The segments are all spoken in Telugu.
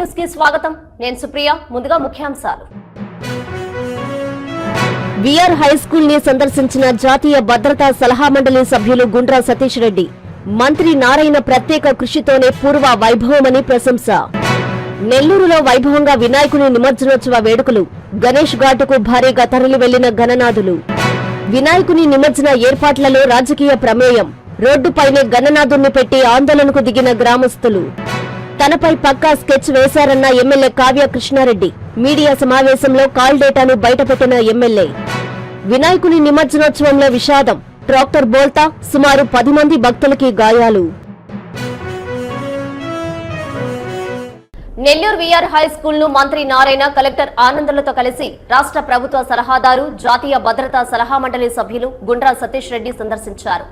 న్యూస్కి స్వాగతం. నేను సుప్రియ ముందుగా ముఖ్యాంశాలు. విఆర్ హై స్కూల్ని సందర్శించిన జాతీయ భద్రతా సలహా మండలి సభ్యులు గుండ్రా సతీష్ రెడ్డి. మంత్రి నారాయణ ప్రత్యేక కృషితోనే పూర్వ వైభవమని ప్రశంస. నెల్లూరులో వైభవంగా వినాయకుని నిమజ్జనోత్సవ వేడుకలు. గణేష్ ఘాటుకు భారీగా తరలి వెళ్ళిన గణనాథులు. వినాయకుని నిమజ్జన ఏర్పాట్లలో రాజకీయ ప్రమేయం. రోడ్డుపైనే గణనాథుణ్ణి పెట్టి ఆందోళనకు దిగిన గ్రామస్తులు. తనపై పక్కా స్కెచ్ వేశారన్న ఎమ్మెల్యే కావ్య కృష్ణారెడ్డి. మీడియా సమావేశంలో కాల్ డేటాను బయటపెట్టిన ఎమ్మెల్యే. వినాయకుని నిమజ్జనోత్సవంలో విషాదం. ట్రాక్టర్ బోల్తా సుమారు పది మంది భక్తులకి గాయాలు. నెల్లూరు విఆర్ హై స్కూల్ను మంత్రి నారాయణ కలెక్టర్ ఆనందులతో కలిసి రాష్ట్ర ప్రభుత్వ సలహాదారు జాతీయ భద్రతా సలహా మండలి సభ్యులు గుండ్రా సతీష్ రెడ్డి సందర్శించారు.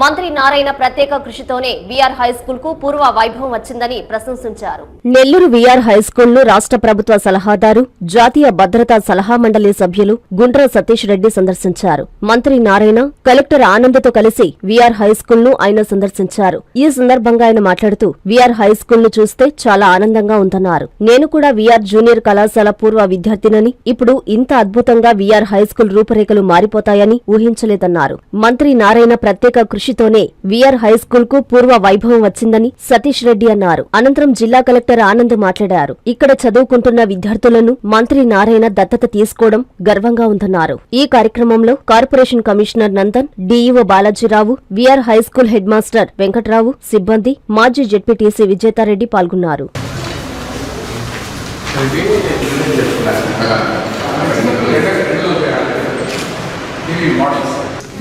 మంత్రి నారాయణ ప్రత్యేక కృషితోనే విఆర్ హై స్కూల్కు పూర్వ వైభవం వచ్చిందని ప్రశంసించారు. నెల్లూరు విఆర్ హై స్కూల్ను రాష్ట్ర ప్రభుత్వ సలహాదారు జాతీయ భద్రతా సలహా మండలి సభ్యులు గుండ్ర సతీష్ రెడ్డి సందర్శించారు. మంత్రి నారాయణ కలెక్టర్ ఆనందతో కలిసి విఆర్ హై స్కూల్ను ఆయన సందర్శించారు. ఈ సందర్భంగా ఆయన మాట్లాడుతూ విఆర్ హై స్కూల్ను చూస్తే చాలా ఆనందంగా ఉందన్నారు. నేను కూడా విఆర్ జూనియర్ కళాశాల పూర్వ విద్యార్థినని ఇప్పుడు ఇంత అద్భుతంగా విఆర్ హై స్కూల్ రూపురేఖలు మారిపోతాయని ఊహించలేదన్నారు. మంత్రి నారాయణ ప్రత్యేక కృషితోనే విఆర్ హై స్కూల్కు పూర్వ వైభవం వచ్చిందని సతీష్ రెడ్డి అన్నారు. అనంతరం జిల్లా కలెక్టర్ ఆనంద్ మాట్లాడారు. ఇక్కడ చదువుకుంటున్న విద్యార్థులను మంత్రి నారాయణ దత్తత తీసుకోవడం గర్వంగా ఉందన్నారు. ఈ కార్యక్రమంలో corporation commissioner Nandan DEO Balaji Rao VR high school head master Venkatrao సిబ్బంది మాజీ జెడ్పీటీసీ విజేతారెడ్డి పాల్గొన్నారు.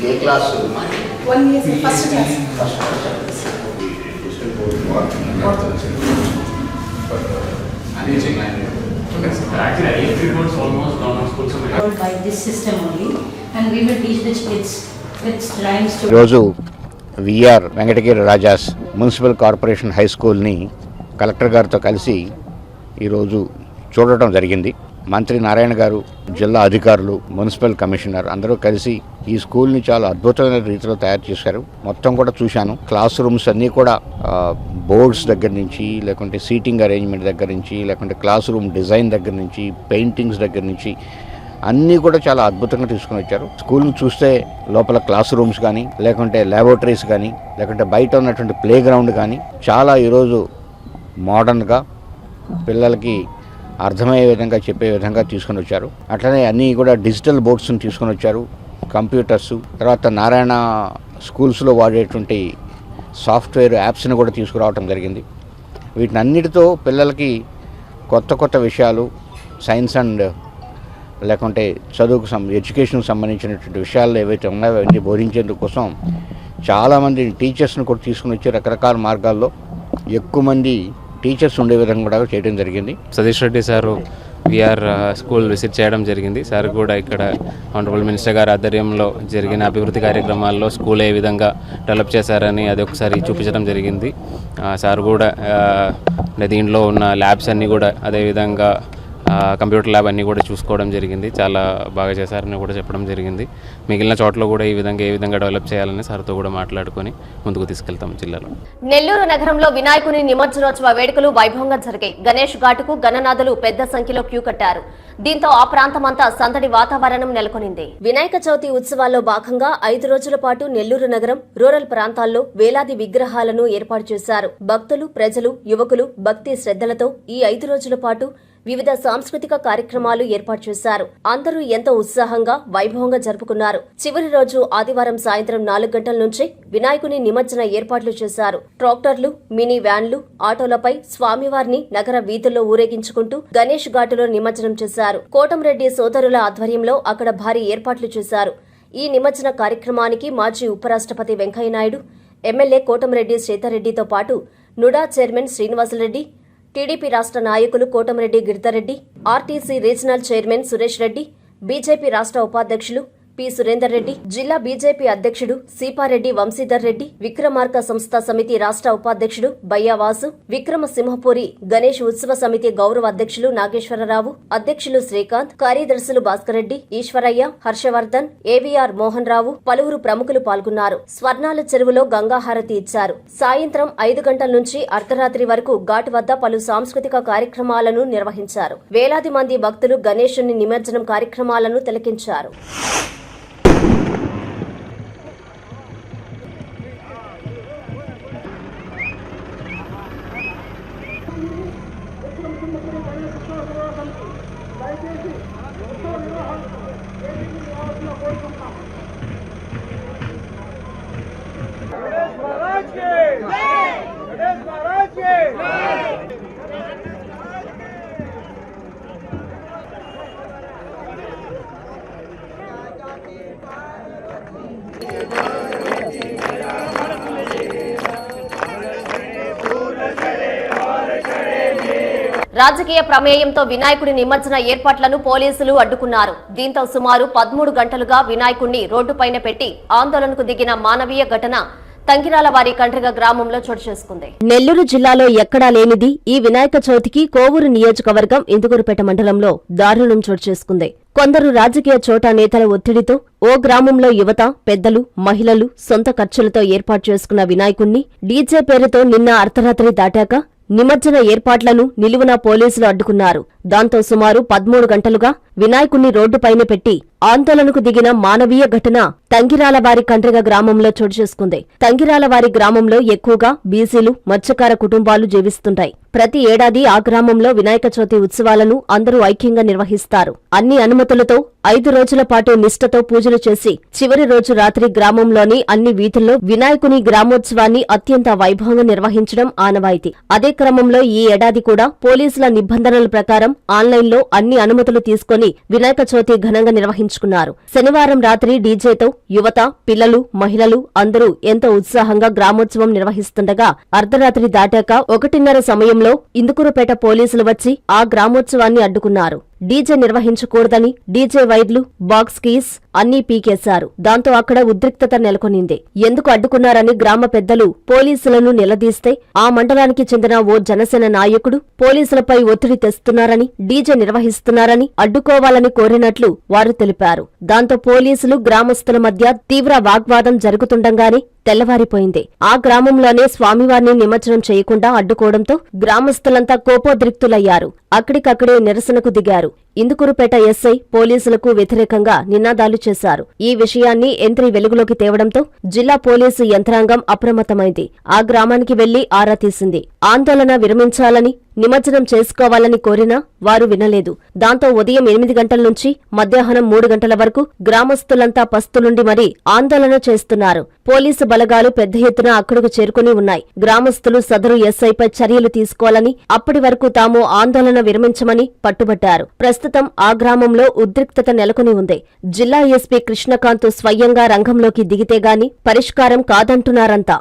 ఏ క్లాసు? మరి వన్ ఇయర్ ఈరోజు VR Venkatagiri Rajas municipal corporation high స్కూల్ని కలెక్టర్ గారితో కలిసి ఈరోజు చూడటం జరిగింది. మంత్రి నారాయణ గారు జిల్లా అధికారులు మున్సిపల్ కమిషనర్ అందరూ కలిసి ఈ స్కూల్ని చాలా అద్భుతమైన రీతిలో తయారు చేశారు. మొత్తం కూడా చూశాను. క్లాస్ రూమ్స్ అన్నీ కూడా బోర్డ్స్ దగ్గర నుంచి లేకుంటే సీటింగ్ అరేంజ్మెంట్ దగ్గర నుంచి లేకుంటే క్లాస్ రూమ్ డిజైన్ దగ్గర నుంచి పెయింటింగ్స్ దగ్గర నుంచి అన్నీ కూడా చాలా అద్భుతంగా తీసుకుని వచ్చారు. స్కూల్ని చూస్తే లోపల క్లాస్ రూమ్స్ కానీ లేకుంటే ల్యాబొరేటరీస్ కానీ లేకుంటే బయట ఉన్నటువంటి ప్లే గ్రౌండ్ కానీ చాలా ఈరోజు మోడర్న్గా పిల్లలకి అర్థమయ్యే విధంగా చెప్పే విధంగా తీసుకొని వచ్చారు. అట్లనే అన్నీ కూడా డిజిటల్ బోర్డ్స్ని తీసుకొని వచ్చారు. కంప్యూటర్స్ తర్వాత నారాయణ స్కూల్స్లో వాడేటువంటి సాఫ్ట్వేర్ యాప్స్ని కూడా తీసుకురావటం జరిగింది. వీటిని అన్నిటితో పిల్లలకి కొత్త కొత్త విషయాలు సైన్స్ అండ్ లేకుంటే చదువుకు సం ఎడ్యుకేషన్కి సంబంధించినటువంటి విషయాలు ఏవైతే ఉన్నాయో అవన్నీ బోధించేందుకోసం చాలామంది టీచర్స్ని కూడా తీసుకుని వచ్చి రకరకాల మార్గాల్లో ఎక్కువ మంది టీచర్స్ ఉండే విధంగా కూడా చేయడం జరిగింది. Satish Reddy sir VR school visit చేయడం జరిగింది. సార్ కూడా ఇక్కడ ఆనరబుల్ మినిస్టర్ గారి ఆధ్వర్యంలో జరిగిన అభివృద్ధి కార్యక్రమాల్లో స్కూల్ ఏ విధంగా డెవలప్ చేశారని అది ఒకసారి చూపించడం జరిగింది. సార్ కూడా uh, దీంట్లో ఉన్న ల్యాబ్స్ అన్నీ కూడా అదేవిధంగా కంప్యూటర్ ల్యాబ్ అన్నీ కూడా చూసుకోవడం జరిగింది. చాలా బాగా చేశారని కూడా చెప్పడం జరిగింది. మిగిలిన చోట్ల కూడా ఈ విధంగా ఏ విధంగా డెవలప్ చేయాలని సార్తో కూడా మాట్లాడుకొని ముందుకు తీసుకెళ్తాం జిల్లాలో. నెల్లూరు నగరంలో వినాయకుని నిమజ్జనోత్సవ వేడుకలు వైభవంగా జరిగాయి. గణేష్ ఘాటుకు గణనాథులు పెద్ద సంఖ్యలో క్యూ కట్టారు. దీంతో ఆ ప్రాంతమంతా సందడి వాతావరణం నెలకొనింది. వినాయక చవితి ఉత్సవాల్లో భాగంగా ఐదు రోజుల పాటు నెల్లూరు నగరం రూరల్ ప్రాంతాల్లో వేలాది విగ్రహాలను ఏర్పాటు చేశారు. భక్తులు ప్రజలు యువకులు భక్తి శ్రద్ధలతో ఈ ఐదు రోజుల పాటు వివిధ సాంస్కృతిక కార్యక్రమాలు ఏర్పాటు చేశారు. అందరూ ఎంతో ఉత్సాహంగా వైభవంగా జరుపుకున్నారు. చివరి రోజు ఆదివారం సాయంత్రం నాలుగు గంటల నుంచి వినాయకుని నిమజ్జన ఏర్పాట్లు చేశారు. ట్రాక్టర్లు మినీ వ్యాన్లు ఆటోలపై స్వామివారిని నగర వీధుల్లో ఊరేగించుకుంటూ గణేష్ ఘాటులో నిమజ్జనం చేశారు. కోటంరెడ్డి సోదరుల ఆధ్వర్యంలో అక్కడ భారీ ఏర్పాట్లు చేశారు. ఈ నిమజ్జన కార్యక్రమానికి మాజీ ఉపరాష్ట్రపతి వెంకయ్యనాయుడు ఎమ్మెల్యే కోటంరెడ్డి శేతారెడ్డితో పాటు నుడా చైర్మన్ శ్రీనివాసరెడ్డి టీడీపీ రాష్ట్ర నాయకులు Kotamreddy Giridhar Reddy RTC regional chairman Suresh Reddy BJP రాష్ట్ర ఉపాధ్యక్షులు పి సురేందర్ రెడ్డి జిల్లా బీజేపీ అధ్యక్షుడు సీపారెడ్డి వంశీధర్ రెడ్డి విక్రమార్క సంస్థ సమితి రాష్ట్ర ఉపాధ్యక్షుడు బయ్యావాసు విక్రమసింహపురి గణేష్ ఉత్సవ సమితి గౌరవ అధ్యక్షులు నాగేశ్వరరావు అధ్యక్షులు శ్రీకాంత్ కార్యదర్శులు భాస్కర్ రెడ్డి ఈశ్వరయ్య హర్షవర్ధన్ ఏవీఆర్ మోహన్ రావు పలువురు ప్రముఖులు పాల్గొన్నారు. స్వర్ణాల చెరువులో గంగాహారతి ఇచ్చారు. సాయంత్రం ఐదు గంటల నుంచి అర్ధరాత్రి వరకు ఘాట్ వద్ద పలు సాంస్కృతిక కార్యక్రమాలను నిర్వహించారు. వేలాది మంది భక్తులు గణేశుని నిమజ్జనం కార్యక్రమాలను తిలకించారు. రాజకీయ ప్రమేయంతో వినాయకుడి నిమజ్జన ఏర్పాట్లను పోలీసులు అడ్డుకున్నారు. దీంతో సుమారు పదమూడు గంటలుగా వినాయకుడిని రోడ్డుపైన పెట్టి ఆందోళనకు దిగిన మానవీయ ఘటన తంకిరాల వారి కండ్రిగ గ్రామంలో చోటు చేసుకుంది. నెల్లూరు జిల్లాలో ఎక్కడా లేనిది ఈ వినాయక చవితికి కోవూరు నియోజకవర్గం ఇందుకూరుపేట మండలంలో దారుణం చోటు చేసుకుంది. కొందరు రాజకీయ చోటా నేతల ఒత్తిడితో ఓ గ్రామంలో యువత పెద్దలు మహిళలు సొంత ఖర్చులతో ఏర్పాటు చేసుకున్న వినాయకుణ్ణి డీజే పేరుతో నిన్న అర్ధరాత్రి దాటాక నిమజ్జన ఏర్పాట్లను నిలువున పోలీసులు అడ్డుకున్నారు. దాంతో సుమారు పదమూడు గంటలుగా వినాయకుణ్ణి రోడ్డుపైనే పెట్టి ఆందోళనకు దిగిన మానవీయ ఘటన తంగిరాలవారి కండ్రిగ గ్రామంలో చోటు చేసుకుంది. తంగిరాలవారి గ్రామంలో ఎక్కువగా బీసీలు మత్స్యకార కుటుంబాలు జీవిస్తుంటాయి. ప్రతి ఏడాది ఆ గ్రామంలో వినాయక చవితి ఉత్సవాలను అందరూ ఐక్యంగా నిర్వహిస్తారు. అన్ని అనుమతులతో ఐదు రోజుల పాటు నిష్ఠతో పూజలు చేసి చివరి రోజు రాత్రి గ్రామంలోని అన్ని వీధుల్లో వినాయకుని గ్రామోత్సవాన్ని అత్యంత వైభవంగా నిర్వహించడం ఆనవాయితీ. అదే క్రమంలో ఈ ఏడాది కూడా పోలీసుల నిబంధనల ప్రకారం ఆన్లైన్లో అన్ని అనుమతులు తీసుకుని వినాయక చవితి ఘనంగా నిర్వహించారు. నిర్వహించుకున్నారు శనివారం రాత్రి డీజేతో యువత పిల్లలు మహిళలు అందరూ ఎంతో ఉత్సాహంగా గ్రామోత్సవం నిర్వహిస్తుండగా అర్ధరాత్రి దాటాక ఒకటిన్నర సమయంలో ఇందుకురపేట పోలీసులు వచ్చి ఆ గ్రామోత్సవాన్ని అడ్డుకున్నారు. డీజే నిర్వహించకూడదని డీజే వైర్లు బాక్స్ కీస్ అన్నీ పీకేశారు. దాంతో అక్కడ ఉద్రిక్తత నెలకొనింది. ఎందుకు అడ్డుకున్నారని గ్రామ పెద్దలు పోలీసులను నిలదీస్తే ఆ మండలానికి చెందిన ఓ జనసేన నాయకుడు పోలీసులపై ఒత్తిడి తెస్తున్నారని డీజే నిర్వహిస్తున్నారని అడ్డుకోవాలని కోరినట్లు వారు తెలిపారు. దాంతో పోలీసులు గ్రామస్తుల మధ్య తీవ్ర వాగ్వాదం జరుగుతుండగానే తెల్లవారిపోయింది. ఆ గ్రామంలోనే స్వామివారిని నిమజ్జనం చేయకుండా అడ్డుకోవడంతో గ్రామస్తులంతా కోపోద్రిక్తులయ్యారు. అక్కడికక్కడే నిరసనకు దిగారు. ఇందుకూరుపేట ఎస్ఐ పోలీసులకు వ్యతిరేకంగా నినాదాలు చేశారు. ఈ విషయాన్ని ఎంత్రి వెలుగులోకి తేవడంతో జిల్లా పోలీసు యంత్రాంగం అప్రమత్తమైంది. ఆ గ్రామానికి వెళ్ళి ఆరా తీసింది. ఆందోళన విరమించాలని నిమజ్జనం చేసుకోవాలని కోరినా వారు వినలేదు. దాంతో ఉదయం ఎనిమిది గంటల నుంచి మధ్యాహ్నం మూడు గంటల వరకు గ్రామస్తులంతా పస్తులుండి మరీ ఆందోళన చేస్తున్నారు. పోలీసు బలగాలు పెద్ద ఎత్తున అక్కడకు చేరుకుని ఉన్నాయి. గ్రామస్తులు సదరు ఎస్ఐపై చర్యలు తీసుకోవాలని అప్పటి వరకు తాము ఆందోళన విరమించమని పట్టుబట్టారు. ప్రస్తుతం ఆ గ్రామంలో ఉద్రిక్తత నెలకొని ఉంది. జిల్లా ఎస్పీ కృష్ణకాంత్ స్వయంగా రంగంలోకి దిగితే గాని పరిష్కారం కాదంటున్నారంతా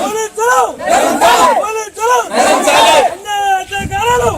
పోలీసులు అన్యాయాధికారులు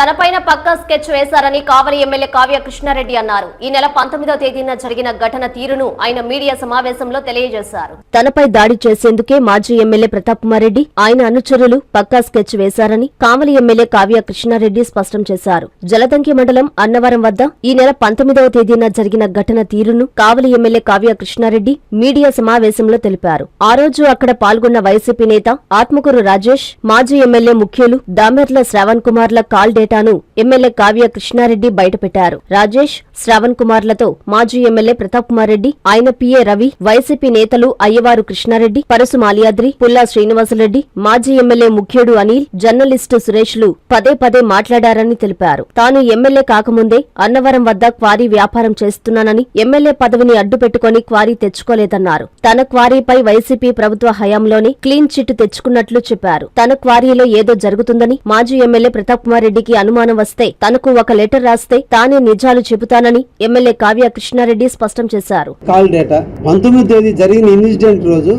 తనపైన పక్కా స్కెచ్ వేశారని కావలి ఎమ్మెల్యే కావ్య కృష్ణారెడ్డి అన్నారు. ఈ నెల పంతొమ్మిదో తేదీన జరిగిన ఘటన తీరును ఆయన మీడియా సమావేశంలో తెలియజేశారు. తనపై దాడి చేసేందుకే మాజీ ఎమ్మెల్యే ప్రతాప్ కుమార్ రెడ్డి ఆయన అనుచరులు పక్కా స్కెచ్ వేశారని కావలి ఎమ్మెల్యే కావ్య కృష్ణారెడ్డి స్పష్టం చేశారు. జలదంకి మండలం అన్నవరం వద్ద ఈ నెల పంతొమ్మిదవ తేదీన జరిగిన ఘటన తీరును కావలి ఎమ్మెల్యే కావ్య కృష్ణారెడ్డి మీడియా సమావేశంలో తెలిపారు. ఆ రోజు అక్కడ పాల్గొన్న వైసీపీ నేత ఆత్మకూరు రాజేష్ మాజీ ఎమ్మెల్యే ముఖ్యులు దామెర్ల శ్రావణ్ కుమార్ల కాల్ డేటాను ఎమ్మెల్యే కావ్య కృష్ణారెడ్డి బయటపెట్టారు. రాజేష్ శ్రావణ్ కుమార్లతో మాజీ ఎమ్మెల్యే ప్రతాప్ కుమార్ రెడ్డి ఆయన పిఏ రవి వైసీపీ నేతలు అయ్యవారు కృష్ణారెడ్డి పరసు మాలియాద్రి పుల్లా శ్రీనివాసరెడ్డి మాజీ ఎమ్మెల్యే ముఖ్యుడు అనిల్ జర్నలిస్టు సురేష్లు పదే పదే మాట్లాడారని తెలిపారు. తాను ఎమ్మెల్యే కాకముందే అన్నవరం వద్ద క్వారీ వ్యాపారం చేస్తున్నానని ఎమ్మెల్యే పదవిని అడ్డుపెట్టుకుని క్వారీ తెచ్చుకోలేదన్నారు. తన క్వారీపై వైసీపీ ప్రభుత్వ హయాంలోనే క్లీన్ చిట్ తెచ్చుకున్నట్లు చెప్పారు. తన క్వారీలో ఏదో జరుగుతుందని మాజీ ఎమ్మెల్యే ప్రతాప్ కుమార్ రెడ్డికి అనుమానం వస్తే తనకు ఒక లెటర్ రాస్తే తానే నిజాలు చెబుతానని ఎమ్మెల్యే కావ్య కృష్ణారెడ్డి స్పష్టం చేశారు. Call data. పంతొమ్మిది తేదీ జరిగిన ఇన్సిడెంట్ రోజు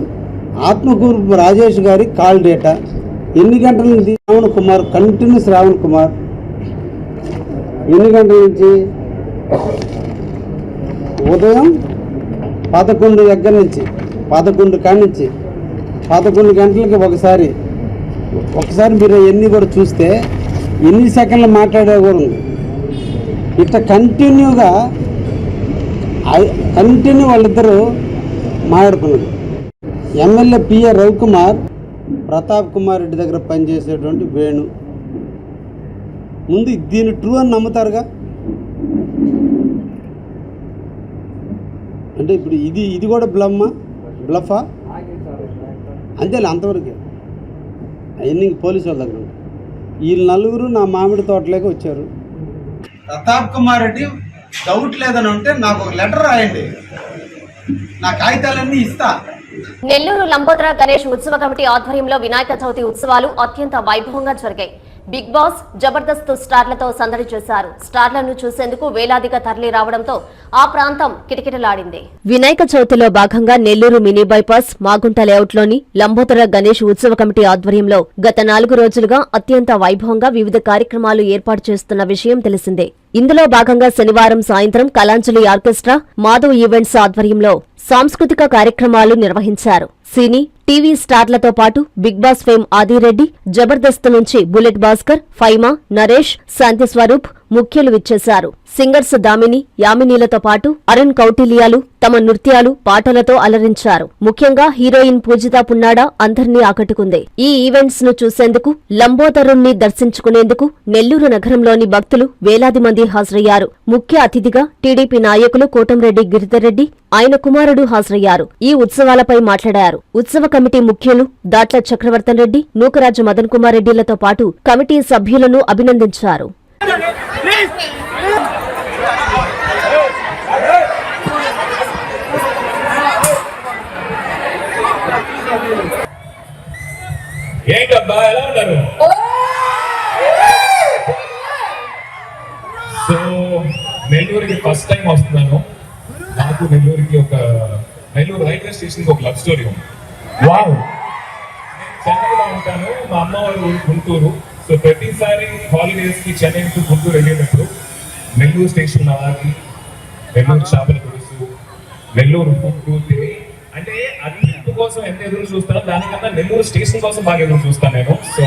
ఆత్మకూర్పు రాజేష్ గారి కాల్ డేటా. ఎన్ని గంటల నుంచి రావణ్ కుమార్ కంటిన్యూస్ రావణ్ కుమార్? ఎన్ని గంటల నుంచి? ఉదయం పదకొండు దగ్గర నుంచి పదకొండు కాడి నుంచి పదకొండు గంటలకి ఒకసారి. ఒకసారి మీరు ఎన్ని కూడా చూస్తే ఎన్ని సెకండ్లు మాట్లాడే కూడా ఉంది ఇట్లా కంటిన్యూగా కంటిన్యూ వాళ్ళిద్దరూ మాట్లాడుకున్నారు. ఎమ్మెల్యే పిఏ రవికుమార్ ప్రతాప్ కుమార్ రెడ్డి దగ్గర పనిచేసేటువంటి వేణు. ముందు దీన్ని ట్రూ అని నమ్ముతారుగా? అంటే ఇప్పుడు ఇది ఇది కూడా బ్లమ్మా? బ్లఫా? అంతేలే అంతవరకే. అవన్నీ పోలీసు వాళ్ళ దగ్గర ఉంటాయి. వీళ్ళు నలుగురు నా మామిడి తోటలోకి వచ్చారు. ప్రతాప్ కుమార్ రెడ్డి డౌట్ లేదని ఉంటే నాకు ఒక లెటర్ రాయండి. నా కాగితాలన్నీ ఇస్తా. నెల్లూరు లంబోదర గణేష్ ఉత్సవ కమిటీ ఆధ్వర్యంలో వినాయక చవితి ఉత్సవాలు అత్యంత వైభవంగా జరిగాయి. బిగ్ బాస్ జబర్దస్త్ స్టార్లతో సందడి చేశారు. స్టార్లను చూసేందుకు వేలాదిగా తరలి రావడంతో ఆ ప్రాంతం కిటకిటలాడింది. వినాయక చవితిలో భాగంగా నెల్లూరు మినీ బైపాస్ మాగుంట లేఅవుట్లోని లంబోతర గణేష్ ఉత్సవ కమిటీ ఆధ్వర్యంలో గత నాలుగు రోజులుగా అత్యంత వైభవంగా వివిధ కార్యక్రమాలు ఏర్పాటు చేస్తున్న విషయం తెలిసిందే. ఇందులో భాగంగా శనివారం సాయంత్రం కలాంజలి ఆర్కెస్ట్రా మాధవ్ ఈవెంట్స్ ఆధ్వర్యంలో సాంస్కృతిక కార్యక్రమాలు నిర్వహించారు. సినీ టీవీ స్టార్లతో పాటు big boss fame Adi Reddy Jabardasth నుంచి బుల్లెట్ భాస్కర్ ఫైమా నరేష్ శాంతి స్వరూప్ ముఖ్యులు విచ్చేశారు. సింగర్స్ దామిని యామినీలతో పాటు అరుణ్ కౌటిల్యాలు తమ నృత్యాలు పాటలతో అలరించారు. ముఖ్యంగా హీరోయిన్ పూజిత పున్నాడా అందర్నీ ఆకట్టుకుంది. ఈ ఈవెంట్స్ను చూసేందుకు లంబోదరుణ్ణి దర్శించుకునేందుకు నెల్లూరు నగరంలోని భక్తులు వేలాది మంది హాజరయ్యారు. ముఖ్య అతిథిగా టీడీపీ నాయకులు కోటంరెడ్డి గిరిధర్రెడ్డి ఆయన కుమారుడు హాజరయ్యారు. ఈ ఉత్సవాలపై మాట్లాడారు. ఉత్సవ కమిటీ ముఖ్యులు దాట్ల చక్రవర్తన్ రెడ్డి నూకరాజు మదన్ కుమార్ రెడ్డిలతో పాటు కమిటీ సభ్యులను అభినందించారు. ఏంటబ్బా ఎలా ఉన్నారు సో నెల్లూరుకి ఫస్ట్ టైం వస్తున్నాను. నాకు నెల్లూరుకి ఒక నెల్లూరు రైల్వే స్టేషన్ ఒక లవ్ స్టోరీ ఉంది. వావ్! చెన్నైలో ఉంటాను. మా అమ్మ వాళ్ళ గుంటూరు. సో ప్రతిసారి హాలిడేస్కి చెన్నై టు గుంటూరు వెళ్ళేటప్పుడు నెల్లూరు స్టేషన్ ఆగి నెల్లూరు చేపల పులుసు నెల్లూరు ఫుడ్ తిని అంటే అది కోసం ఎంత ఎదురు చూస్తానో దానికన్నా నెల్లూరు స్టేషన్ కోసం బాగా ఎదురు చూస్తాను నేను. సో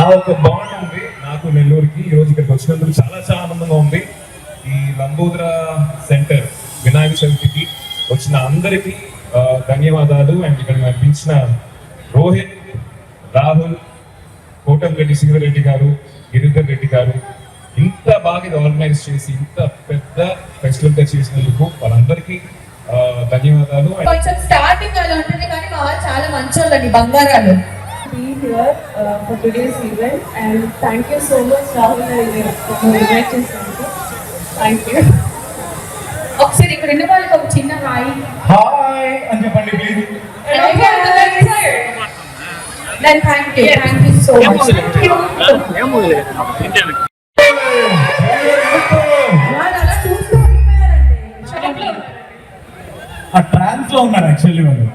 ఆ ఒక బాండ్ ఉంది నాకు నెల్లూరుకి. ఈ రోజు ఇక్కడికి వచ్చినందుకు చాలా చాలా ఆనందంగా ఉంది. ఈ లంబోద్ర సెంటర్ వినాయక చవితికి వచ్చిన అందరికీ ధన్యవాదాలు. అండ్ ఇక్కడ కనిపించిన రోహిత్ రాహుల్ కోటంరెడ్డి సింగరెడ్డి గారు గిరిధర్ రెడ్డి గారు ఇంత బాగా ఇది ఆర్గనైజ్ చేసి ఇంత పెద్ద ఫెస్టివల్గా చేసినందుకు వాళ్ళందరికీ ధన్యవాదాలు And కొంచెం స్టార్టింగ్ అలా ఉంటుంది కానీ మా వాళ్ళు చాలా మంచోళ్ళండి బంగారాలు be here uh, for today's event and thank you so much Rahul for inviting me. Thank you. ఒకసారి ఇక్కడ ఉన్న వాళ్ళకి ఒక చిన్న హాయ్ హాయ్ అని చెప్పండి please then thank you thank you so much లో ఉన్నారు యాక్చువల్లీ వాళ్ళు.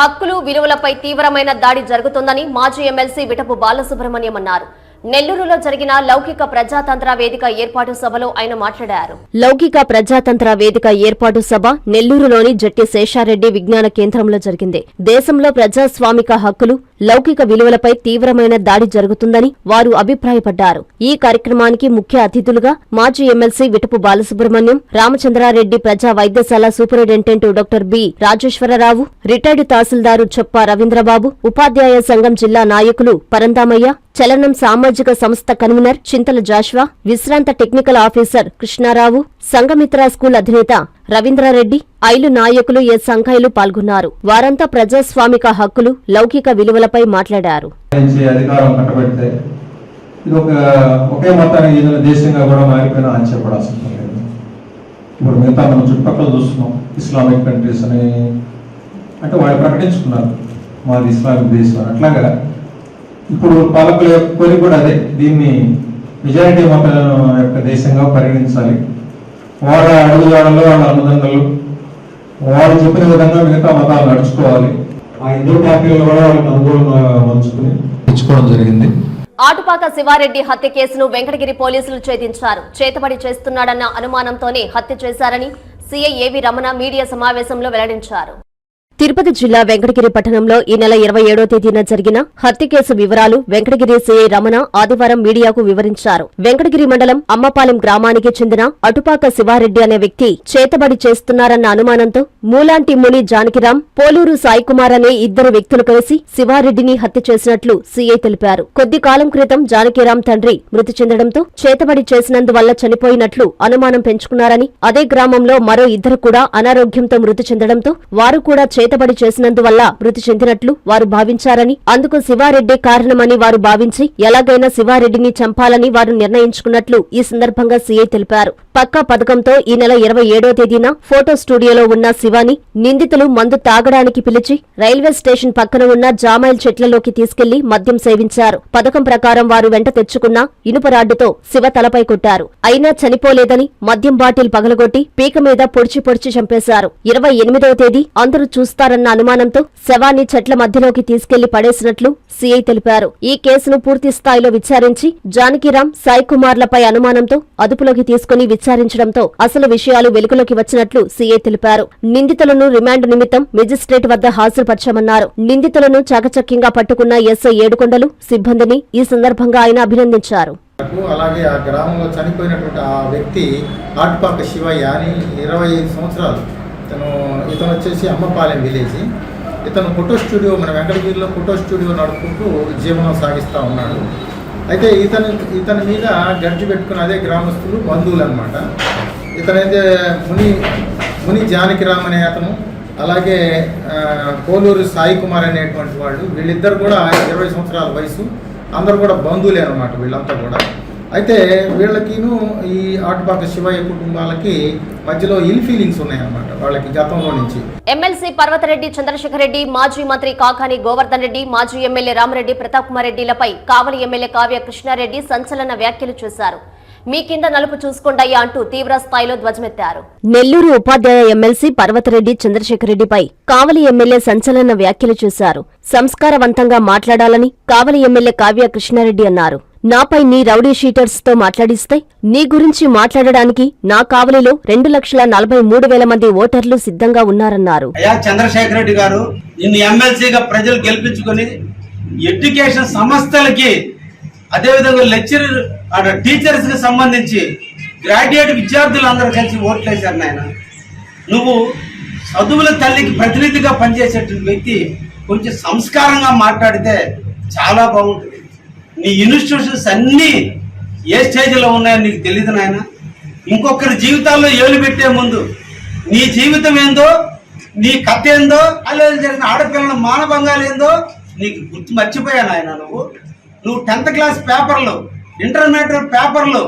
హక్కులు విలువలపై తీవ్రమైన దాడి జరుగుతుందని మాజీ ఎమ్మెల్సీ విటపు బాలసుబ్రహ్మణ్యం అన్నారు. నెల్లూరులో జరిగిన లౌకిక ప్రజాతంత్ర వేదిక ఏర్పాటు సభలో ఆయన మాట్లాడారు. లౌకిక ప్రజాతంత్ర వేదిక ఏర్పాటు సభ నెల్లూరులోని జట్టి శేషారెడ్డి విజ్ఞాన కేంద్రంలో జరిగింది. దేశంలో ప్రజాస్వామిక హక్కులు లౌకిక విలువలపై తీవ్రమైన దాడి జరుగుతుందని వారు అభిప్రాయపడ్డారు. ఈ కార్యక్రమానికి ముఖ్య అతిథులుగా మాజీ ఎమ్మెల్సీ విటపు బాలసుబ్రహ్మణ్యం రామచంద్రారెడ్డి ప్రజా వైద్యశాల superintendent doctor B. Rajeswararao retired tahsildar Choppa Ravindra Babu ఉపాధ్యాయ సంఘం జిల్లా నాయకులు పరందామయ్య చలనం సామాజిక సంస్థ కన్వీనర్ చింతల జాష్వా విశ్రాంత technical officer Krishna Rao Sanghamitra school అధినేత రవీంద్రారెడ్డి ఐలు నాయకులు ఎస్ సంఘాయిలు పాల్గొన్నారు. వారంతా ప్రజాస్వామిక హక్కులు లౌకిక విలువలపై మాట్లాడారు. ఇప్పుడు మిగతా మనం చుట్టుపక్కల చూస్తున్నాం ఇస్లామిక్ కంట్రీస్ అని అంటే వాళ్ళు ప్రకటించుకున్నారు మాది ఇస్లామిక్ దేశం అని. అట్లాగా ఇప్పుడు పాలకుల యొక్క కోరిక కూడా అదే. దీన్ని మెజారిటీ మతం యొక్క దేశంగా పరిగణించాలి. వాళ్ళ అడుగుజాడల్లో వాళ్ళ అనుదండలు వాళ్ళు చెప్పిన విధంగా మిగతా మతాలు నడుచుకోవాలి. ఆ హిందూ పార్టీలు కూడా వాళ్ళకి అనుకూలంగా మలుచుకుని ఇచ్చుకోవడం జరిగింది. ఆటుపాక శివారెడ్డి హత్య కేసును వెంకటగిరి పోలీసులు ఛేదించారు. చేతబడి చేస్తున్నాడన్న అనుమానంతోనే హత్య చేశారని సీఐ ఏవి రమణ మీడియా సమావేశంలో వెల్లడించారు. తిరుపతి జిల్లా వెంకటగిరి పట్టణంలో ఈ నెల ఇరవై ఏడో తేదీన జరిగిన హత్య కేసు వివరాలు వెంకటగిరి సీఐ రమణ ఆదివారం మీడియాకు వివరించారు. వెంకటగిరి మండలం అమ్మపాలెం గ్రామానికి చెందిన అటుపాక శివారెడ్డి అనే వ్యక్తి చేతబడి చేస్తున్నారన్న అనుమానంతో మూలాంటి ముని జానకిరాం పోలూరు సాయికుమార్ అనే ఇద్దరు వ్యక్తులు కలిసి శివారెడ్డిని హత్య చేసినట్లు సీఐ తెలిపారు. కొద్ది కాలం క్రితం జానకిరాం తండ్రి మృతి చెందడంతో చేతబడి చేసినందువల్ల చనిపోయినట్లు అనుమానం పెంచుకున్నారని అదే గ్రామంలో మరో ఇద్దరు కూడా అనారోగ్యంతో మృతి చెందడంతో వారు కూడా చేతబడి చేసినందువల్ల మృతి చెందినట్లు వారు భావించారని అందుకు శివారెడ్డి కారణమని వారు భావించి ఎలాగైనా శివారెడ్డిని చంపాలని వారు నిర్ణయించుకున్నట్లు ఈ సందర్భంగా సీఐ తెలిపారు. పక్కా పథకంతో ఈ నెల ఇరవై ఏడో తేదీన ఫోటో స్టూడియోలో ఉన్న శివాని నిందితులు మందు తాగడానికి పిలిచి రైల్వే స్టేషన్ పక్కన ఉన్న జామైల్ చెట్లలోకి తీసుకెళ్ళి మద్యం సేవించారు. పథకం ప్రకారం వారు వెంట తెచ్చుకున్న ఇనుప రాడ్డుతో శివ తలపై కొట్టారు. అయినా చనిపోలేదని మద్యం బాటిల్ పగలగొట్టి పీక మీద పొడిచి పొడిచి చంపేశారు. ఇరవై ఎనిమిదవ తేదీ అందరూ చూస్తారన్న అనుమానంతో శవాన్ని చెట్ల మధ్యలోకి తీసుకెళ్ళి పడేసినట్లు సీఐ తెలిపారు. ఈ కేసును పూర్తి స్థాయిలో విచారించి జానకిరామ్ సాయి కుమార్లపై అనుమానంతో అదుపులోకి తీసుకుని విచారించడంతో అసలు విషయాలు వెలుగులోకి వచ్చినట్లు సీఐ తెలిపారు. నిందితులను రిమాండ్ నిమిత్తం మెజిస్ట్రేట్ వద్ద హాజరుపరచామన్నారు. నిందితులను చాకచక్యంగా పట్టుకున్న ఎస్ఐ ఏడుకొండలు సిబ్బందిని ఈ సందర్భంగా ఆయన అభినందించారు. అలాగే ఆ గ్రామంలో చనిపోయినటువంటి ఆ వ్యక్తి ఆటుపాక శివయ్య అని ఇరవై సంవత్సరాలు. ఇతను ఇతను వచ్చేసి అమ్మపాలెం విలేజ్. ఇతను ఫోటో స్టూడియో మన వెంకటగిరిలో ఫోటో స్టూడియో నడుపుకుంటూ జీవనం సాగిస్తూ ఉన్నాడు. అయితే ఇతను ఇతని మీద గడ్జి పెట్టుకున్న అదే గ్రామస్తులు బంధువులు అనమాట ఇతనైతే ముని ముని జానకిరామ్ అనే అతను అలాగే కోలూరు సాయి కుమార్ అనేటువంటి వాళ్ళు వీళ్ళిద్దరు కూడా ఇరవై సంవత్సరాల వయసు అందరూ కూడా బంధువులే అనమాట వీళ్ళంతా కూడా. అయితే వీళ్ళకిను ఈ ఆటుపాక శివయ్య కుటుంబాలకి మధ్యలో ఇల్ ఫీలింగ్స్ ఉన్నాయన్నమాట వాళ్ళకి గతంలో నుంచి. ఎమ్మెల్సీ పర్వతరెడ్డి చంద్రశేఖర్ రెడ్డి మాజీ మంత్రి కాకాని గోవర్ధన్ రెడ్డి మాజీ ఎమ్మెల్యే రామరెడ్డి ప్రతాప్ కుమార్ రెడ్డిలపై కావలి ఎమ్మెల్యే కావ్య కృష్ణారెడ్డి సంచలన వ్యాఖ్యలు చేశారు. మీ కింద నలుపు చూసుకోండయ్యా అంటూ తీవ్ర స్థాయిలో ధ్వజమెత్తారు. నెల్లూరు ఉపాధ్యాయ ఎమ్మెల్సీ పర్వతరెడ్డి చంద్రశేఖర్ రెడ్డిపై కావలి ఎమ్మెల్యే సంచలన వ్యాఖ్యలు చేశారు. సంస్కారవంతంగా మాట్లాడాలని కావలి ఎమ్మెల్యే కావ్య కృష్ణారెడ్డి అన్నారు. నాపై నీ రౌడీ షీటర్స్తో మాట్లాడిస్తే నీ గురించి మాట్లాడడానికి నా కావలిలో రెండు లక్షల నలభై మూడు వేల మంది ఓటర్లు సిద్ధంగా ఉన్నారన్నారు. అయ్యా చంద్రశేఖర్ రెడ్డి గారు నిన్ను ఎమ్మెల్సీగా ప్రజలు గెలిపించుకుని ఎడ్యుకేషన్ సంస్థలకి అదేవిధంగా లెక్చరర్ టీచర్స్కి సంబంధించి గ్రాడ్యుయేట్ విద్యార్థులు అందరు కలిసి ఓట్లేశారు నాయన. నువ్వు చదువుల తల్లికి ప్రతినిధిగా పనిచేసేటువంటి వ్యక్తి కొంచెం సంస్కారంగా మాట్లాడితే చాలా బాగుంటుంది. నీ ఇన్స్టిట్యూషన్స్ అన్నీ ఏ స్టేజ్లో ఉన్నాయో నీకు తెలియదు నాయన. ఇంకొకరి జీవితాల్లో ఏలు పెట్టే ముందు నీ జీవితం ఏందో నీ కథ ఏందో కాలేజీ జరిగిన ఆడపిల్లల మానభంగాలు ఏందో నీకు గుర్తు మర్చిపోయాను ఆయన నువ్వు. నువ్వు టెన్త్ క్లాస్ పేపర్లు ఇంటర్మీడియట్ పేపర్లు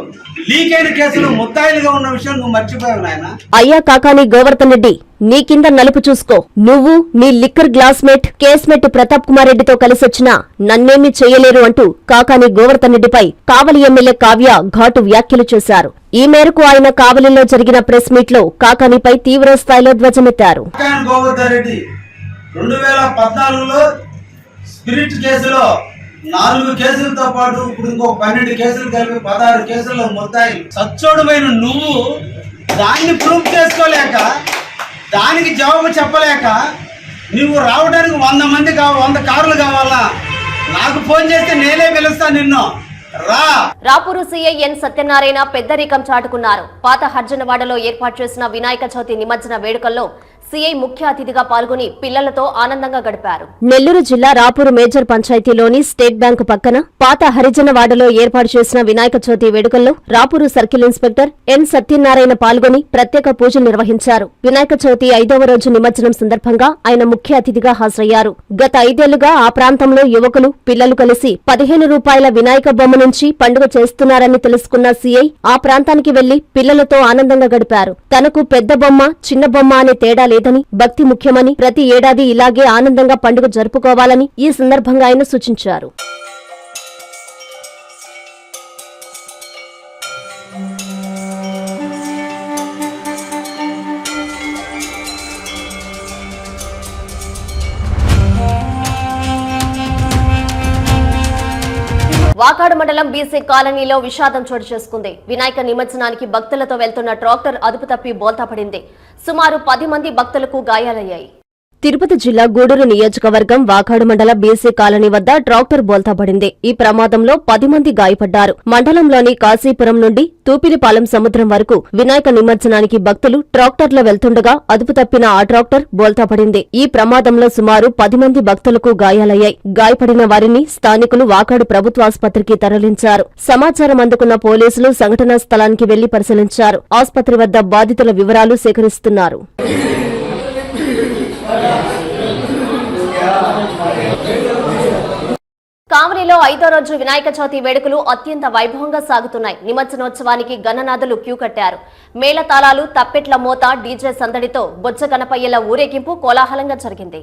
లీక్ అయిన కేసులు ముద్దాయిలుగా ఉన్న విషయం నువ్వు మర్చిపోయావు నాయన. అయ్యా కాకాని గోవర్ధన్ రెడ్డి నీ కింద నలుపు చూసుకో. నువ్వు నీ liquor glassmate casemate Pratap Kumar రెడ్డితో కలిసొచ్చినా నన్నేమీ చేయలేరు అంటూ కాకాని గోవర్ధన్ రెడ్డిపై కావలి ఎమ్మెల్యే కావ్య ఘాటు వ్యాఖ్యలు చేశారు. ఈ మేరకు ఆయన కావలిలో జరిగిన ప్రెస్ మీట్లో కాకానిపై తీవ్ర స్థాయిలో ధ్వజమెత్తారు. కాకాని గోవర్ధన్ రెడ్డి రెండు వేల పద్నాలుగులో స్పిరిట్ కేసులో నాలుగు కేసులతో పాటు ఇప్పుడు ఇంకో పన్నెండు కేసులు కలిపి పదహారు కేసుల్లో మొత్తాయి. సచ్చోడమైన నువ్వు దాన్ని ప్రూఫ్ చేసుకోలేక దానికి జవాబు చెప్పలేక నువ్వు రావడానికి వంద మంది కావ వంద కార్లు కావాలా? నాకు ఫోన్ చేస్తే నేనే పిలుస్తా నిన్ను. రా. రాపూరు సీఐ ఎన్ సత్యనారాయణ పెద్దరికం చాటుకున్నారు. పాత హర్జనవాడలో ఏర్పాటు చేసిన వినాయక చవితి నిమజ్జన వేడుకల్లో సిఐ ముఖ్య అతిథిగా పాల్గొని పిల్లలతో ఆనందంగా గడిపారు. నెల్లూరు జిల్లా రాపూరు మేజర్ పంచాయతీలోని స్టేట్ బ్యాంకు పక్కన పాత హరిజనవాడలో ఏర్పాటు చేసిన వినాయక చవితి వేడుకల్లో Rapur circle inspector N Satyanarayana పాల్గొని ప్రత్యేక పూజలు నిర్వహించారు. వినాయక చవితి ఐదవ రోజు నిమజ్జనం సందర్భంగా ఆయన ముఖ్య అతిథిగా హాజరయ్యారు. గత ఐదేళ్ళుగా ఆ ప్రాంతంలో యువకులు పిల్లలు కలిసి పదిహేను రూపాయల వినాయక బొమ్మ నుంచి పండుగ చేస్తున్నారని తెలుసుకున్న సీఐ ఆ ప్రాంతానికి వెళ్ళి పిల్లలతో ఆనందంగా గడిపారు. తనకు పెద్ద బొమ్మ చిన్న బొమ్మ అనే తేడా లేదని భక్తి ముఖ్యమని ప్రతి ఏడాది ఇలాగే ఆనందంగా పండుగ జరుపుకోవాలని ఈ సందర్భంగా ఆయన సూచించారు. వాకాడు మండలం బీసీ కాలనీలో విషాదం చోటు చేసుకుంది. వినాయక నిమజ్జనానికి భక్తులతో వెళ్తున్న ట్రాక్టర్ అదుపు తప్పి బోల్తా పడింది. సుమారు పది మంది భక్తులకు గాయాలయ్యాయి. తిరుపతి జిల్లా గూడూరు నియోజకవర్గం వాకాడు మండల బీసీ కాలనీ వద్ద ట్రాక్టర్ బోల్తాపడింది ఈ ప్రమాదంలో పది మంది గాయపడ్డారు. మండలంలోని కాశీపురం నుండి తూపిలిపాలెం సముద్రం వరకు వినాయక నిమజ్జనానికి భక్తులు ట్రాక్టర్లో వెళ్తుండగా అదుపు తప్పిన ఆ ట్రాక్టర్ బోల్తాపడింది ఈ ప్రమాదంలో సుమారు పది మంది భక్తులకు గాయాలయ్యాయి. గాయపడిన వారిని స్థానికులు వాకాడు ప్రభుత్వాసుపత్రికి తరలించారు. సమాచారం అందుకున్న పోలీసులు సంఘటనా స్థలానికి వెళ్ళి పరిశీలించారు. ఆసుపత్రి వద్ద బాధితుల వివరాలు సేకరిస్తున్నారు. కామరిలో ఐదో రోజు వినాయక చవితి వేడుకలు అత్యంత వైభవంగా సాగుతున్నాయి. నిమజ్జనోత్సవానికి గణనాథులు క్యూ కట్టారు. మేళతాళాలు తప్పెట్ల మోత డీజే సందడితో బొజ్జ గణపయ్యల ఊరేగింపు కోలాహలంగా జరిగింది.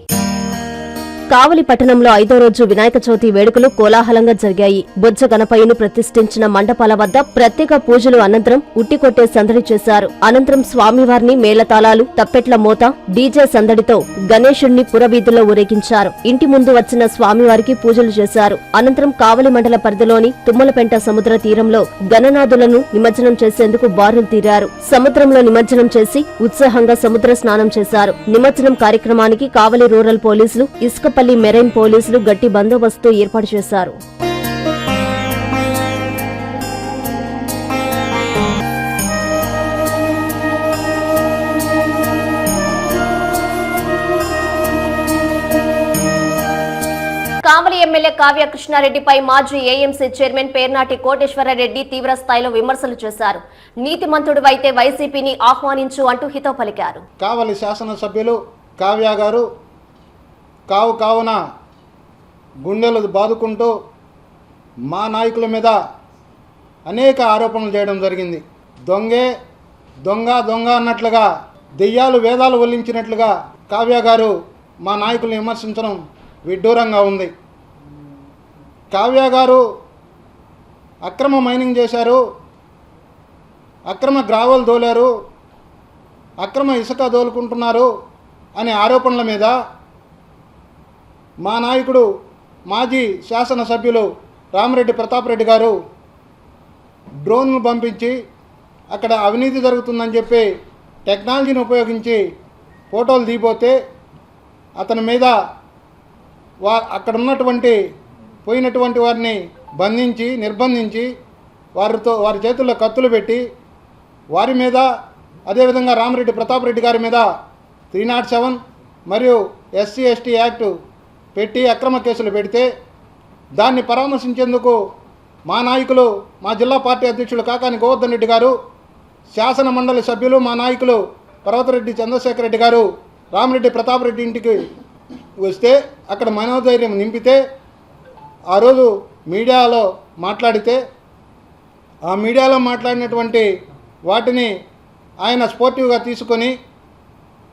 కావలి పట్టణంలో ఐదో రోజు వినాయక చవితి వేడుకలు కోలాహలంగా జరిగాయి. బొజ్జ గణపయ్యను ప్రతిష్ఠించిన మండపాల వద్ద ప్రత్యేక పూజలు అనంతరం ఉట్టికొట్టే సందడి చేశారు. అనంతరం స్వామివారిని మేళతాళాలు తప్పెట్ల మోత డీజే సందడితో గణేశుణ్ణి పురవీధుల్లో ఊరేగించారు. ఇంటి ముందు వచ్చిన స్వామివారికి పూజలు చేశారు. అనంతరం కావలి మండల పరిధిలోని తుమ్మలపెంట సముద్ర తీరంలో గణనాథులను నిమజ్జనం చేసేందుకు బారులు తీరారు. సముద్రంలో నిమజ్జనం చేసి ఉత్సాహంగా సముద్ర స్నానం చేశారు. నిమజ్జనం కార్యక్రమానికి కావలి రూరల్ పోలీసులు ఇసుక ఇసుకపల్లి మెరైన్ పోలీసులు గట్టి బందోబస్తు ఏర్పాటు చేశారు. కావలి ఎమ్మెల్యే కావ్య కృష్ణారెడ్డిపై మాజీ ఏఎంసీ చైర్మన్ పేర్నాటి కోటేశ్వరరెడ్డి తీవ్ర స్థాయిలో విమర్శలు చేశారు. నీతిమంతుడివైతే వైసీపీని ఆహ్వానించు అంటూ హితో పలికారు. కావలి శాసనసభ్యులు కావ్య గారు కావు కావున గుండెలు బాదుకుంటూ మా నాయకుల మీద అనేక ఆరోపణలు చేయడం జరిగింది. దొంగే దొంగ దొంగ అన్నట్లుగా దెయ్యాలు వేదాలు వల్లించినట్లుగా కావ్య గారు మా నాయకుల్ని విమర్శించడం విడ్డూరంగా ఉంది. కావ్య గారు అక్రమ మైనింగ్ చేశారు అక్రమ గ్రావల్ దోలారు అక్రమ ఇసుక దోలుకుంటున్నారు అనే ఆరోపణల మీద మా నాయకుడు మాజీ శాసనసభ్యులు రామరెడ్డి ప్రతాప్ రెడ్డి గారు డ్రోన్ను పంపించి అక్కడ అవినీతి జరుగుతుందని చెప్పి టెక్నాలజీని ఉపయోగించి ఫోటోలు దిగిపోతే అతని మీద వా అక్కడ ఉన్నటువంటి పోయినటువంటి వారిని బంధించి నిర్బంధించి వారితో వారి చేతుల్లో కత్తులు పెట్టి వారి మీద అదేవిధంగా రామరెడ్డి ప్రతాప్ రెడ్డి గారి మీద త్రీ నాట్ సెవెన్ మరియు ఎస్సీ ఎస్టీ యాక్ట్ పెట్టి అక్రమ కేసులు పెడితే దాన్ని పరామర్శించేందుకు మా నాయకులు మా జిల్లా పార్టీ అధ్యక్షులు కాకాని గోవర్ధన్ రెడ్డి గారు శాసన మండలి సభ్యులు మా నాయకులు పర్వతరెడ్డి చంద్రశేఖర్ రెడ్డి గారు రామరెడ్డి ప్రతాప్ రెడ్డి ఇంటికి వస్తే అక్కడ మనోధైర్యం నింపితే ఆ రోజు మీడియాలో మాట్లాడితే ఆ మీడియాలో మాట్లాడినటువంటి వాటిని ఆయన స్పోర్టివ్గా తీసుకొని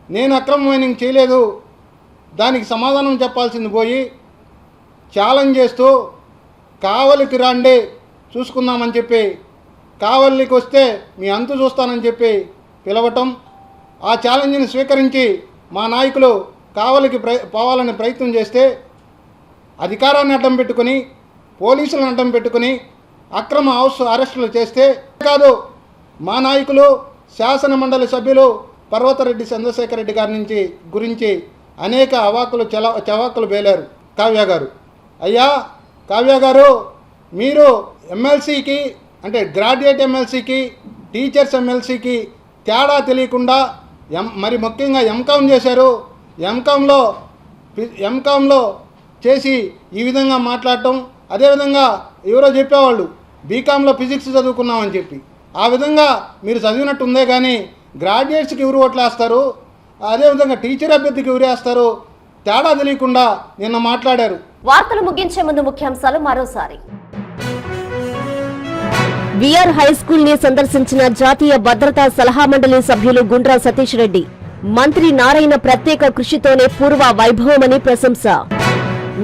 నేను అక్రమ మైనింగ్ చేయలేదు దానికి సమాధానం చెప్పాల్సింది పోయి ఛాలెంజ్ చేస్తూ కావలికి రాండి చూసుకుందామని చెప్పి కావలికి వస్తే మీ అంతు చూస్తానని చెప్పి పిలవటం ఆ ఛాలెంజ్ని స్వీకరించి మా నాయకులు కావలికి ప్ర పోవాలని ప్రయత్నం చేస్తే అధికారాన్ని అడ్డం పెట్టుకొని పోలీసులను అడ్డం పెట్టుకొని అక్రమ హౌస్ అరెస్టులు చేస్తే కాదు మా నాయకులు శాసన మండలి సభ్యులు పర్వతరెడ్డి చంద్రశేఖర్ రెడ్డి గారి నుంచి గురించి అనేక అవాకులు చల చవాకులు వేలారు కావ్య గారు. అయ్యా కావ్య గారు మీరు ఎమ్మెల్సీకి అంటే గ్రాడ్యుయేట్ ఎమ్మెల్సీకి టీచర్స్ ఎమ్మెల్సీకి తేడా తెలియకుండా ఎం మరి ముఖ్యంగా ఎంకామ్ చేశారు. ఎంకామ్లో ఎంకామ్లో చేసి ఈ విధంగా మాట్లాడటం అదేవిధంగా ఎవరో చెప్పేవాళ్ళు బీకామ్లో ఫిజిక్స్ చదువుకున్నామని చెప్పి. ఆ విధంగా మీరు చదివినట్టు ఉందే కానీ గ్రాడ్యుయేట్స్కి ఎవరు ఓట్లేస్తారు? అదేవిధంగా టీచర్ అభ్యర్థికి ఉరేస్తారు తేడా తెలియకుండా నిన్న మాట్లాడారు. వార్తలు ముగించే ముందు ముఖ్యాంశాలు మరోసారి. విఆర్ హై స్కూల్ని సందర్శించిన జాతీయ భద్రతా సలహా మండలి సభ్యులు గుండ్రా సతీష్ రెడ్డి మంత్రి నారాయణ ప్రత్యేక కృషితోనే పూర్వ వైభవమని ప్రశంస.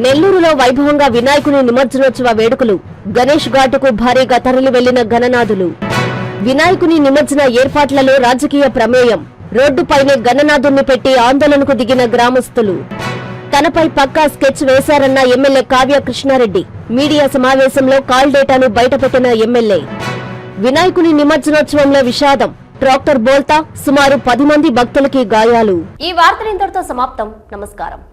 నెల్లూరులో వైభవంగా వినాయకుని నిమజ్జనోత్సవ వేడుకలు గణేష్ ఘాటుకు భారీగా తరలి వెళ్ళిన గణనాథులు వినాయకుని నిమజ్జన ఏర్పాట్లలో రాజకీయ ప్రమేయం రోడ్డుపైనే గణనాథుణ్ణి పెట్టి ఆందోళనకు దిగిన గ్రామస్తులు. తనపై పక్కా స్కెచ్ వేశారన్న ఎమ్మెల్యే కావ్య కృష్ణారెడ్డి. మీడియా సమావేశంలో కాల్ డేటాను బయటపెట్టిన ఎమ్మెల్యే. వినాయకుని నిమజ్జనోత్సవంలో విషాదం. ట్రాక్టర్ బోల్తా సుమారు పది మంది భక్తులకి గాయాలు. ఈ వార్తలు ఇంతటితో సమాప్తం. నమస్కారం.